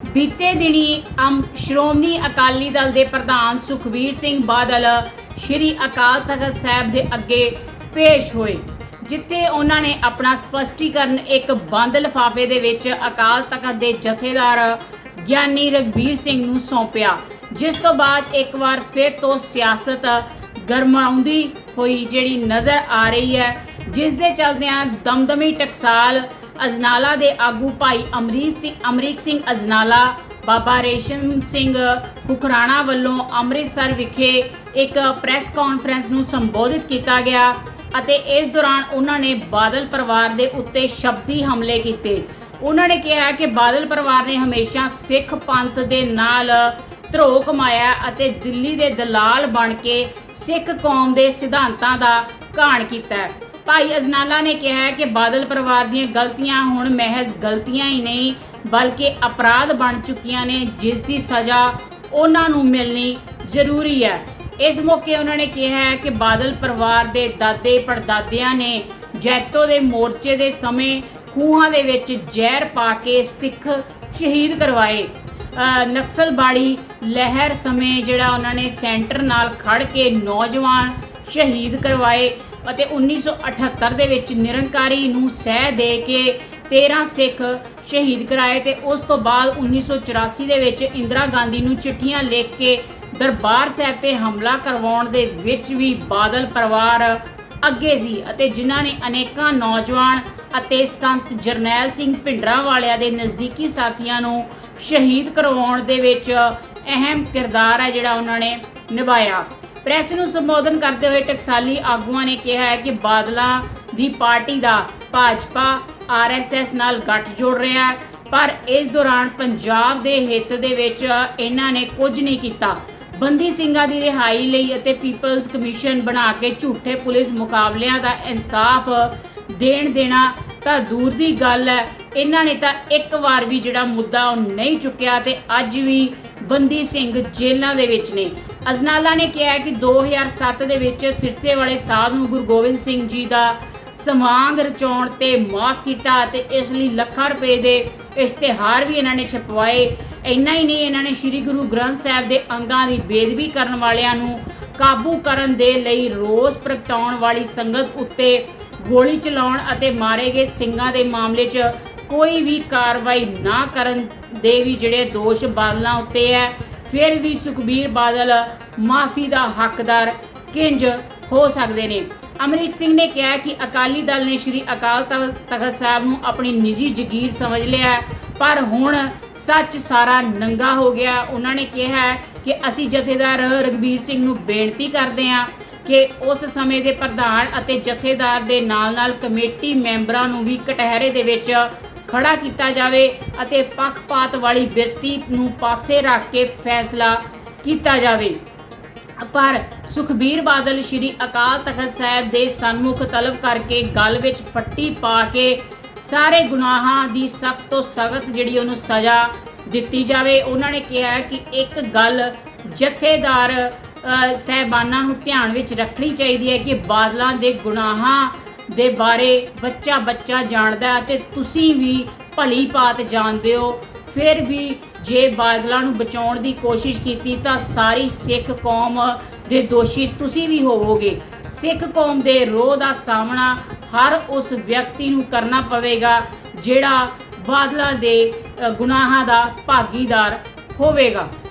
ਬੀਤੇ ਦਿਨੀ ਅਮ ਸ਼੍ਰੋਮਣੀ ਅਕਾਲੀ ਦਲ ਦੇ ਪ੍ਰਧਾਨ ਸੁਖਬੀਰ ਸਿੰਘ ਬਾਦਲ ਸ਼੍ਰੀ ਅਕਾਲ ਤਖਤ ਸਾਹਿਬ ਦੇ ਅੱਗੇ ਪੇਸ਼ ਹੋਏ, ਜਿੱਥੇ ਉਹਨਾਂ ਨੇ ਆਪਣਾ ਸਪਸ਼ਟੀਕਰਨ ਇੱਕ ਬੰਦ ਲਿਫਾਫੇ ਦੇ ਵਿੱਚ ਅਕਾਲ ਤਖਤ ਦੇ ਜਥੇਦਾਰ ਗਿਆਨੀ ਰਗਵੀਰ ਸਿੰਘ ਨੂੰ ਸੌਂਪਿਆ, ਜਿਸ ਤੋਂ ਬਾਅਦ ਇੱਕ ਵਾਰ ਫਿਰ ਤੋਂ ਸਿਆਸਤ ਗਰਮਾਉਂਦੀ ਹੋਈ ਜਿਹੜੀ ਨਜ਼ਰ ਆ ਰਹੀ ਹੈ, ਜਿਸ ਦੇ ਚਲਦਿਆਂ ਦਮਦਮੀ ਟਕਸਾਲ ਅਜਨਾਲਾ ਦੇ ਆਗੂ ਭਾਈ ਅਮਰੀਕ ਸਿੰਘ ਅਮਰੀਕ ਸਿੰਘ ਅਜਨਾਲਾ, ਬਾਬਾ ਰੇਸ਼ਮ ਸਿੰਘ ਹੁਕਰਾਣਾ ਵੱਲੋਂ ਅੰਮ੍ਰਿਤਸਰ ਵਿਖੇ ਇੱਕ ਪ੍ਰੈਸ ਕਾਨਫਰੰਸ ਨੂੰ ਸੰਬੋਧਿਤ ਕੀਤਾ ਗਿਆ ਅਤੇ ਇਸ ਦੌਰਾਨ ਉਹਨਾਂ ਨੇ ਬਾਦਲ ਪਰਿਵਾਰ ਦੇ ਉੱਤੇ ਸ਼ਬਦੀ ਹਮਲੇ ਕੀਤੇ। ਉਹਨਾਂ ਨੇ ਕਿਹਾ ਕਿ ਬਾਦਲ ਪਰਿਵਾਰ ਨੇ ਹਮੇਸ਼ਾ ਸਿੱਖ ਪੰਥ ਦੇ ਨਾਲ ਧਰੋ ਕਮਾਇਆ ਅਤੇ ਦਿੱਲੀ ਦੇ ਦਲਾਲ ਬਣ ਕੇ ਸਿੱਖ ਕੌਮ ਦੇ ਸਿਧਾਂਤਾਂ ਦਾ ਘਾਣ ਕੀਤਾ। ਭਾਈ ਅਜਨਾਲਾ ਨੇ ਕਿਹਾ ਕਿ ਬਾਦਲ ਪਰਿਵਾਰ ਦੀਆਂ ਗਲਤੀਆਂ ਹੁਣ ਮਹਿਜ਼ ਗਲਤੀਆਂ ਹੀ ਨਹੀਂ ਬਲਕਿ ਅਪਰਾਧ ਬਣ ਚੁੱਕੀਆਂ ਨੇ ਜਿਸ ਦੀ ਸਜ਼ਾ ਉਹਨਾਂ ਨੂੰ ਮਿਲਣੀ ਜ਼ਰੂਰੀ ਹੈ। ਇਸ ਮੌਕੇ ਉਹਨਾਂ ਨੇ ਕਿਹਾ ਕਿ ਬਾਦਲ ਪਰਿਵਾਰ ਦੇ ਦਾਦੇ ਪੜਦਾਦਿਆਂ ਨੇ ਜੈਤੋ ਦੇ ਮੋਰਚੇ ਦੇ ਸਮੇਂ ਖੂਹਾਂ ਦੇ ਵਿੱਚ ਜ਼ਹਿਰ ਪਾ ਕੇ ਸਿੱਖ ਸ਼ਹੀਦ ਕਰਵਾਏ। ਅ, ਨਕਸਲਬਾੜੀ ਲਹਿਰ ਸਮੇਂ ਜਿਹੜਾ ਉਹਨਾਂ ਨੇ ਸੈਂਟਰ ਨਾਲ ਖੜ ਕੇ ਨੌਜਵਾਨ ਸ਼ਹੀਦ ਕਰਵਾਏ। ਅਤੇ 1978 ਦੇ ਵਿੱਚ ਨਿਰੰਕਾਰੀ ਨੂੰ ਸਹਿ ਦੇ ਕੇ 13 ਸਿੱਖ ਸ਼ਹੀਦ ਕਰਾਏ ਤੇ ਉਸ ਤੋਂ ਬਾਅਦ 1984 ਦੇ ਵਿੱਚ ਇੰਦਰਾ ਗਾਂਧੀ ਨੂੰ ਚਿੱਠੀਆਂ ਲਿਖ ਕੇ ਦਰਬਾਰ ਸਾਹਿਬ ਤੇ ਹਮਲਾ ਕਰਵਾਉਣ ਦੇ ਵਿੱਚ ਵੀ ਬਾਦਲ ਪਰਿਵਾਰ ਅੱਗੇ ਸੀ ਅਤੇ ਜਿਨ੍ਹਾਂ ਨੇ ਅਨੇਕਾਂ ਨੌਜਵਾਨ ਅਤੇ ਸੰਤ ਜਰਨੈਲ ਸਿੰਘ ਭਿੰਡਰਾਂ ਵਾਲਿਆਂ ਦੇ ਨਜ਼ਦੀਕੀ ਸਾਥੀਆਂ ਨੂੰ ਸ਼ਹੀਦ ਕਰਵਾਉਣ ਦੇ ਵਿੱਚ ਅਹਿਮ ਕਿਰਦਾਰ ਹੈ ਜਿਹੜਾ ਉਹਨਾਂ ਨੇ ਨਿਭਾਇਆ। ਪ੍ਰੈਸ ਨੂੰ ਸੰਬੋਧਨ ਕਰਦੇ ਹੋਏ ਟਕਸਾਲੀ ਆਗੂਆਂ ਨੇ ਕਿਹਾ ਹੈ ਕਿ ਬਾਦਲਾਂ ਦੀ ਪਾਰਟੀ ਦਾ ਭਾਜਪਾ ਆਰਐਸਐਸ ਨਾਲ ਗੱਠ ਜੋੜ ਰਿਹਾ ਹੈ, ਪਰ ਇਸ ਦੌਰਾਨ ਪੰਜਾਬ ਦੇ ਹਿੱਤ ਦੇ ਵਿੱਚ ਇਹਨਾਂ ਨੇ ਕੁਝ ਨਹੀਂ ਕੀਤਾ। ਬੰਦੀ ਸਿੰਘਾਂ ਦੀ ਰਿਹਾਈ ਲਈ ਅਤੇ ਪੀਪਲਜ਼ ਕਮਿਸ਼ਨ ਬਣਾ ਕੇ ਝੂਠੇ ਪੁਲਿਸ ਮੁਕਾਬਲਿਆਂ ਦਾ ਇਨਸਾਫ ਦੇਣ ਦੇਣਾ ਤਾਂ ਦੂਰ ਦੀ ਗੱਲ ਹੈ। ਇਹਨਾਂ ਨੇ ਤਾਂ ਇੱਕ ਵਾਰ ਵੀ ਜਿਹੜਾ ਮੁੱਦਾ ਉਹ ਨਹੀਂ ਚੁੱਕਿਆ ਤੇ ਅੱਜ ਵੀ ਬੰਦੀ ਸਿੰਘ ਜੇਲ੍ਹਾਂ ਦੇ ਵਿੱਚ ਨੇ। ਅਜਨਾਲਾ ਨੇ ਕਿਹਾ ਹੈ ਕਿ 2007 ਦੇ ਵਿੱਚ ਸਿਰਸੇ ਵਾਲੇ ਸਾਧ ਨੂੰ ਗੁਰੂ ਗੋਬਿੰਦ ਸਿੰਘ ਜੀ ਦਾ ਸਮਾਂਗ ਰਚਾਉਣ ਤੇ ਮਾਫ ਕੀਤਾ ਅਤੇ ਇਸ ਲਈ ਲੱਖਾਂ ਰੁਪਏ ਦੇ ਇਸ਼ਤਿਹਾਰ ਵੀ ਇਹਨਾਂ ਨੇ ਛਪਵਾਏ। ਇੰਨਾ ਹੀ ਨਹੀਂ, ਇਹਨਾਂ ਨੇ ਸ੍ਰੀ ਗੁਰੂ ਗ੍ਰੰਥ ਸਾਹਿਬ ਦੇ ਅੰਗਾਂ ਦੀ ਬੇਦਬੀ ਕਰਨ ਵਾਲਿਆਂ ਨੂੰ ਕਾਬੂ ਕਰਨ ਦੇ ਲਈ ਰੋਸ ਪ੍ਰਗਟਾਉਣ ਵਾਲੀ ਸੰਗਤ ਉੱਤੇ ਗੋਲੀ ਚਲਾਉਣ ਅਤੇ ਮਾਰੇ ਗਏ ਸਿੰਘਾਂ ਦੇ ਮਾਮਲੇ 'ਚ ਕੋਈ ਵੀ ਕਾਰਵਾਈ ਨਾ ਕਰਨ ਦੇ ਵੀ ਜਿਹੜੇ ਦੋਸ਼ ਬਾਦਲਾਂ ਉੱਤੇ ਹੈ। ਫਿਰ ਵੀ ਸੁਖਬੀਰ ਬਾਦਲ ਮਾਫੀ ਦਾ ਹੱਕਦਾਰ ਕਿੰਜ ਹੋ ਸਕਦੇ ਨੇ। ਅਮਰੀਕ ਸਿੰਘ ਨੇ ਕਿਹਾ ਕਿ ਅਕਾਲੀ ਦਲ ਨੇ ਸ਼੍ਰੀ ਅਕਾਲ ਤਖ਼ਤ ਤਖ਼ਤ ਸਾਹਿਬ ਨੂੰ ਆਪਣੀ ਨਿੱਜੀ ਜ਼ਗੀਰ ਸਮਝ ਲਿਆ, ਪਰ ਹੁਣ ਸੱਚ ਸਾਰਾ ਨੰਗਾ ਹੋ ਗਿਆ। ਉਹਨਾਂ ਨੇ ਕਿਹਾ ਕਿ ਅਸੀਂ ਜਥੇਦਾਰ ਰਗਵੀਰ ਸਿੰਘ ਨੂੰ ਬੇਨਤੀ ਕਰਦੇ ਹਾਂ ਕਿ ਉਸ ਸਮੇਂ ਦੇ ਪ੍ਰਧਾਨ ਅਤੇ ਜਥੇਦਾਰ ਦੇ ਨਾਲ-ਨਾਲ ਕਮੇਟੀ ਮੈਂਬਰਾਂ ਨੂੰ ਵੀ ਕਟਹਿਰੇ ਦੇ ਵਿੱਚ ਖੜਾ ਕੀਤਾ ਜਾਵੇ ਅਤੇ ਪੱਖਪਾਤ ਵਾਲੀ ਵਿਅਕਤੀ ਨੂੰ ਪਾਸੇ ਰੱਖ ਕੇ ਫੈਸਲਾ ਕੀਤਾ ਜਾਵੇ। ਪਰ ਸੁਖਬੀਰ ਬਾਦਲ ਸ਼੍ਰੀ ਅਕਾਲ ਤਖਤ ਸਾਹਿਬ ਦੇ ਸਨਮੁਖ ਤਲਬ ਕਰਕੇ ਗੱਲ ਵਿੱਚ ਫੱਟੀ ਪਾ ਕੇ ਸਾਰੇ ਗੁਨਾਹਾਂ ਦੀ ਸਖਤ ਤੋਂ ਸਖਤ ਜਿਹੜੀ ਉਹਨੂੰ ਸਜ਼ਾ ਦਿੱਤੀ ਜਾਵੇ ਉਹਨਾਂ ਨੇ ਕਿਹਾ ਕਿ ਇੱਕ ਗੱਲ ਜਥੇਦਾਰ ਅ, ਸਹਿਬਾਨਾਂ ਨੂੰ ਧਿਆਨ ਵਿੱਚ ਰੱਖਣੀ ਚਾਹੀਦੀ ਹੈ ਕਿ ਬਾਦਲਾਂ ਦੇ ਗੁਨਾਹਾਂ ਦੇ ਬਾਰੇ ਬੱਚਾ ਬੱਚਾ ਜਾਣਦਾ ਹੈ ਤੇ ਤੁਸੀਂ ਵੀ ਭਲੀ ਭਾਤ ਜਾਣਦੇ ਹੋ। ਫਿਰ ਵੀ ਜੇ ਬਾਦਲਾਂ ਨੂੰ ਬਚਾਉਣ ਦੀ ਕੋਸ਼ਿਸ਼ ਕੀਤੀ ਤਾਂ ਸਾਰੀ ਸਿੱਖ ਕੌਮ ਦੇ ਦੋਸ਼ੀ ਤੁਸੀਂ ਵੀ ਹੋਵੋਗੇ। ਸਿੱਖ ਕੌਮ ਦੇ ਰੋਹ ਦਾ ਸਾਹਮਣਾ ਹਰ ਉਸ ਵਿਅਕਤੀ ਨੂੰ ਕਰਨਾ ਪਵੇਗਾ ਜਿਹੜਾ ਬਾਦਲਾਂ ਦੇ ਅ, ਗੁਨਾਹਾਂ ਦਾ ਭਾਗੀਦਾਰ ਹੋਵੇਗਾ।